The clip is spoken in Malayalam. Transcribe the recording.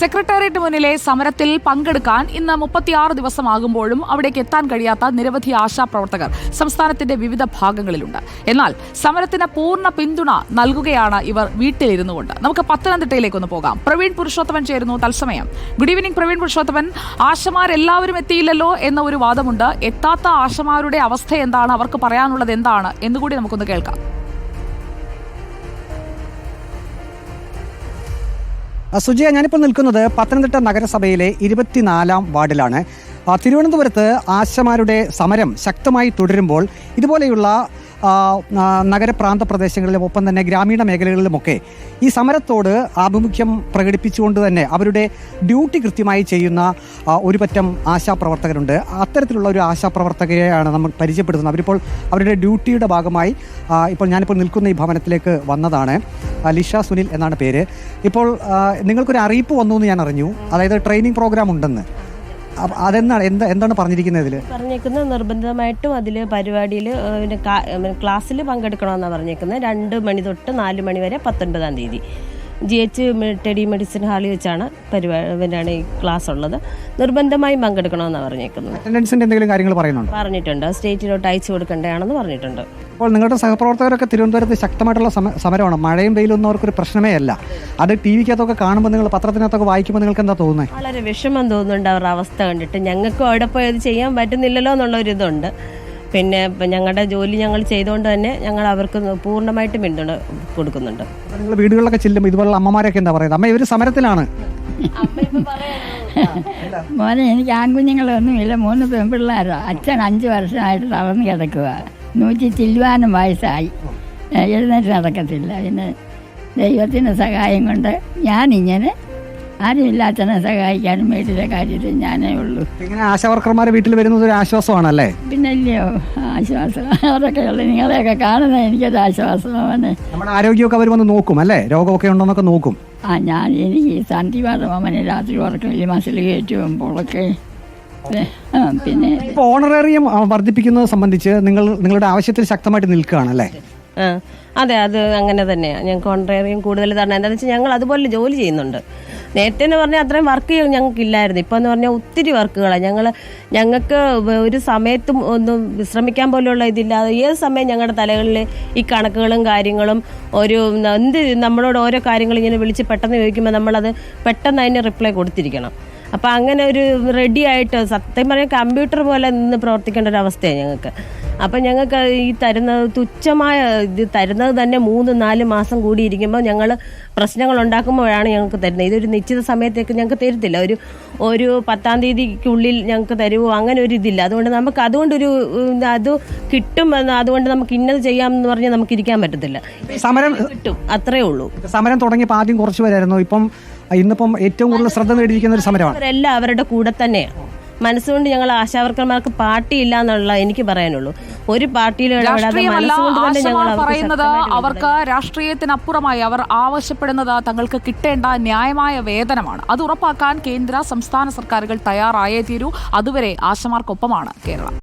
സെക്രട്ടേറിയറ്റ് മുന്നിലെ സമരത്തിൽ പങ്കെടുക്കാൻ ഇന്ന് മുപ്പത്തിയാറ് ദിവസമാകുമ്പോഴും അവിടേക്ക് എത്താൻ കഴിയാത്ത നിരവധി ആശാപ്രവർത്തകർ സംസ്ഥാനത്തിന്റെ വിവിധ ഭാഗങ്ങളിലുണ്ട്. എന്നാൽ സമരത്തിന് പൂർണ പിന്തുണ നൽകുകയാണ് ഇവർ വീട്ടിലിരുന്നു കൊണ്ട് നമുക്ക് പത്തനംതിട്ടയിലേക്കൊന്ന് പോകാം. പ്രവീൺ പുരുഷോത്തമൻ ചേരുന്നു തത്സമയം. Good evening Praveen Purushothaman. ആശമാരെല്ലാവരും എത്തിയില്ലല്ലോ എന്ന ഒരു വാദമുണ്ട്. എത്താത്ത ആശമാരുടെ അവസ്ഥ എന്താണ്? അവർക്ക് പറയാനുള്ളത് എന്താണ്? എന്നുകൂടി നമുക്കൊന്ന് കേൾക്കാം. സുജയ ഞാനിപ്പോൾ നിൽക്കുന്നത് പത്തനംതിട്ട നഗരസഭയിലെ ഇരുപത്തിനാലാം വാർഡിലാണ്. തിരുവനന്തപുരത്ത് ആശമാരുടെ സമരം ശക്തമായി തുടരുമ്പോൾ ഇതുപോലെയുള്ള നഗരപ്രാന്ത പ്രദേശങ്ങളിലും ഒപ്പം തന്നെ ഗ്രാമീണ മേഖലകളിലുമൊക്കെ ഈ സമരത്തോട് ആഭിമുഖ്യം പ്രകടിപ്പിച്ചുകൊണ്ട് തന്നെ അവരുടെ ഡ്യൂട്ടി കൃത്യമായി ചെയ്യുന്ന ഒരുപറ്റം ഒരു പറ്റം ആശാപ്രവർത്തകരുണ്ട്. അത്തരത്തിലുള്ള ഒരു ആശാപ്രവർത്തകരെയാണ് നമ്മൾ പരിചയപ്പെടുത്തുന്നത്. അവരിപ്പോൾ അവരുടെ ഡ്യൂട്ടിയുടെ ഭാഗമായി ഇപ്പോൾ ഞാനിപ്പോൾ നിൽക്കുന്ന ഈ ഭവനത്തിലേക്ക് വന്നതാണ്. ആ, ലിഷ സുനിൽ എന്നാണ് പേര്. ഇപ്പോൾ നിങ്ങൾക്കൊരു അറിയിപ്പ് വന്നു എന്ന് ഞാൻ അറിഞ്ഞു. അതായത് ട്രെയിനിങ് പ്രോഗ്രാം ഉണ്ടെന്ന്. അതെന്താണ് എന്താ എന്താണ് പറഞ്ഞിരിക്കുന്നത് ഇതിൽ പറഞ്ഞേക്കുന്നത് നിർബന്ധമായിട്ടും അതിൽ പരിപാടിയിൽ ക്ലാസ്സിൽ പങ്കെടുക്കണമെന്നാണ് പറഞ്ഞേക്കുന്നത്. രണ്ട് മണി തൊട്ട് നാല് മണി വരെ പത്തൊൻപതാം തീയതി. ജി എച്ച് ടെഡി മെഡിസിൻ ഹാളിൽ വെച്ചാണ് പരിപാടി ഈ ക്ലാസ് ഉള്ളത് നിർബന്ധമായും പങ്കെടുക്കണമെന്നാണ് പറഞ്ഞേക്കുന്നത്. അറ്റൻഡൻസിന്റെ എന്തെങ്കിലും കാര്യങ്ങൾ പറയുന്നുണ്ട്? പറഞ്ഞിട്ടുണ്ട്. സ്റ്റേറ്റിലോട്ട് അയച്ചു കൊടുക്കേണ്ടതാണെന്ന് പറഞ്ഞിട്ടുണ്ട്. അപ്പോൾ നിങ്ങളുടെ സഹപ്രവർത്തകരൊക്കെ തിരുവനന്തപുരത്ത് ശക്തമായിട്ടുള്ള സമരമാണ്? മഴയും വെയിലും ഒരു അവർക്കൊരു പ്രശ്നമേ അല്ല. അത് ടി വിക്കകത്തൊക്കെ കാണുമ്പോൾ നിങ്ങൾ പത്രത്തിനകത്തൊക്കെ വായിക്കുമ്പോൾ നിങ്ങൾക്ക് എന്താ തോന്നുന്നത് വളരെ വിഷമം തോന്നുന്നുണ്ട് അവരുടെ അവസ്ഥ കണ്ടിട്ട്. ഞങ്ങൾക്കും അവിടെ പോയി അത് ചെയ്യാൻ പറ്റുന്നില്ലല്ലോ എന്നുള്ളൊരിതുണ്ട് പിന്നെ ഞങ്ങളുടെ ജോലി ഞങ്ങൾ ചെയ്തുകൊണ്ട് തന്നെ ഞങ്ങൾ അവർക്ക് പൂർണമായിട്ടും പിന്തുണ കൊടുക്കുന്നുണ്ട്. നിങ്ങൾ വീടുകളിലൊക്കെ ചെല്ലുമ്പോൾ ഇതുപോലുള്ള അമ്മമാരൊക്കെ എന്താ പറയുന്നത്? അമ്മ ഇവർ സമരത്തിലാണ്. മോനെ എനിക്ക് ആൺകുഞ്ഞുങ്ങളൊന്നുമില്ല. മൂന്ന് പെൺപിള്ളേരോ. അച്ഛൻ അഞ്ച് വർഷമായിട്ട് തളർന്ന് കിടക്കുക നൂറ്റി ചില്ലുവാനും വയസ്സായി. എഴുന്നേറ്റ് നടക്കത്തില്ല. പിന്നെ ദൈവത്തിന്റെ സഹായം കൊണ്ട് ഞാനിങ്ങനെ ആരുമില്ല അച്ഛനെ സഹായിക്കാനും വീട്ടിലെ കാര്യത്തിൽ ഞാനേ ഉള്ളൂ. ഇങ്ങനെ ആശാവർക്കർമാർ വീട്ടിൽ വരുന്നത് ഒരു ആശ്വാസമാണല്ലേ? പിന്നെ ഇല്ലയോ ആശ്വാസം. അവരൊക്കെ ഉള്ളു. നിങ്ങളെയൊക്കെ കാണുന്നത് എനിക്കൊരു ആശ്വാസമാണ് നമ്മുടെ ആരോഗ്യമൊക്കെ അവർ വന്ന് നോക്കും അല്ലേ? രോഗമൊക്കെ ഉണ്ടോന്നൊക്കെ നോക്കും. ആ ഞാൻ എനിക്ക് സന്ധിവാദ മാമന് രാത്രി ഈ മസിൽ കയറ്റും പൊളക്കെ പിന്നെ ഇപ്പോൾ ഓണറേറിയം വർദ്ധിപ്പിക്കുന്നത് സംബന്ധിച്ച് നിങ്ങൾ നിങ്ങളുടെ ആവശ്യത്തിൽ ശക്തമായിട്ട് നിൽക്കുകയാണല്ലേ? അതെ അത് അങ്ങനെ തന്നെയാണ് ഞങ്ങൾക്ക് ഓണറേറിയം കൂടുതൽ തരണം. എന്താണെന്ന് വെച്ചാൽ ഞങ്ങൾ അതുപോലെ ജോലി ചെയ്യുന്നുണ്ട്. നേരത്തെ എന്ന് പറഞ്ഞാൽ അത്രയും വർക്ക് ഞങ്ങൾക്ക് ഇല്ലായിരുന്നു ഇപ്പം എന്ന് പറഞ്ഞാൽ ഒത്തിരി വർക്കുകളാണ് ഞങ്ങൾ ഞങ്ങൾക്ക് ഒരു സമയത്തും ഒന്നും വിശ്രമിക്കാൻ പോലുള്ള ഇതില്ലാതെ ഏത് സമയം ഞങ്ങളുടെ തലകളിൽ ഈ കണക്കുകളും കാര്യങ്ങളും ഒരു എന്ത് നമ്മളോട് ഓരോ കാര്യങ്ങൾ ഇങ്ങനെ വിളിച്ച് പെട്ടെന്ന് ചോദിക്കുമ്പോൾ നമ്മളത് പെട്ടെന്ന് അതിന് റിപ്ലൈ കൊടുത്തിരിക്കണം. അപ്പം അങ്ങനെ ഒരു റെഡി ആയിട്ട് സത്യം പറഞ്ഞാൽ കമ്പ്യൂട്ടർ പോലെ നിന്ന് പ്രവർത്തിക്കേണ്ട ഒരു അവസ്ഥയാണ് ഞങ്ങൾക്ക്. അപ്പം ഞങ്ങൾക്ക് ഈ തരുന്നത് തുച്ഛമായ ഇത് തരുന്നത് തന്നെ മൂന്ന് നാല് മാസം കൂടി ഇരിക്കുമ്പോൾ ഞങ്ങൾ പ്രശ്നങ്ങൾ ഉണ്ടാക്കുമ്പോഴാണ് ഞങ്ങൾക്ക് തരുന്നത്. ഇതൊരു നിശ്ചിത സമയത്തേക്ക് ഞങ്ങൾക്ക് തരത്തില്ല. ഒരു ഒരു പത്താം തീയതിക്കുള്ളിൽ ഞങ്ങൾക്ക് തരുമോ അങ്ങനെ ഒരു ഇതില്ല. അതുകൊണ്ട് നമുക്ക് അതുകൊണ്ടൊരു അത് കിട്ടും എന്ന് അതുകൊണ്ട് നമുക്ക് ഇന്നത് ചെയ്യാം എന്ന് പറഞ്ഞാൽ നമുക്ക് ഇരിക്കാൻ പറ്റത്തില്ല. സമരം കിട്ടും. അത്രേ ഉള്ളൂ. സമരം തുടങ്ങിയപ്പോൾ ആദ്യം കുറച്ച് പേരായിരുന്നു. ഇപ്പം ഇന്നിപ്പം ഏറ്റവും കൂടുതൽ ശ്രദ്ധ നേടിയിരിക്കുന്ന ഒരു സമരമാണ്. അവരെല്ലാം അവരുടെ കൂടെ തന്നെയാണ് മനസ്സുകൊണ്ട് ഞങ്ങൾ ആശാവർക്കർമാർക്ക് പാർട്ടിയില്ല എന്നുള്ള എനിക്ക് പറയാനുള്ളൂ. ഒരു പാർട്ടിയിലും പറയുന്നത് അവർക്ക് രാഷ്ട്രീയത്തിനപ്പുറമായി അവർ ആവശ്യപ്പെടുന്നത് തങ്ങൾക്ക് കിട്ടേണ്ട ന്യായമായ വേതനമാണ്. അത് ഉറപ്പാക്കാൻ കേന്ദ്ര സംസ്ഥാന സർക്കാരുകൾ തയ്യാറായേ തീരൂ. അതുവരെ ആശമാർക്കൊപ്പമാണ് കേരളം.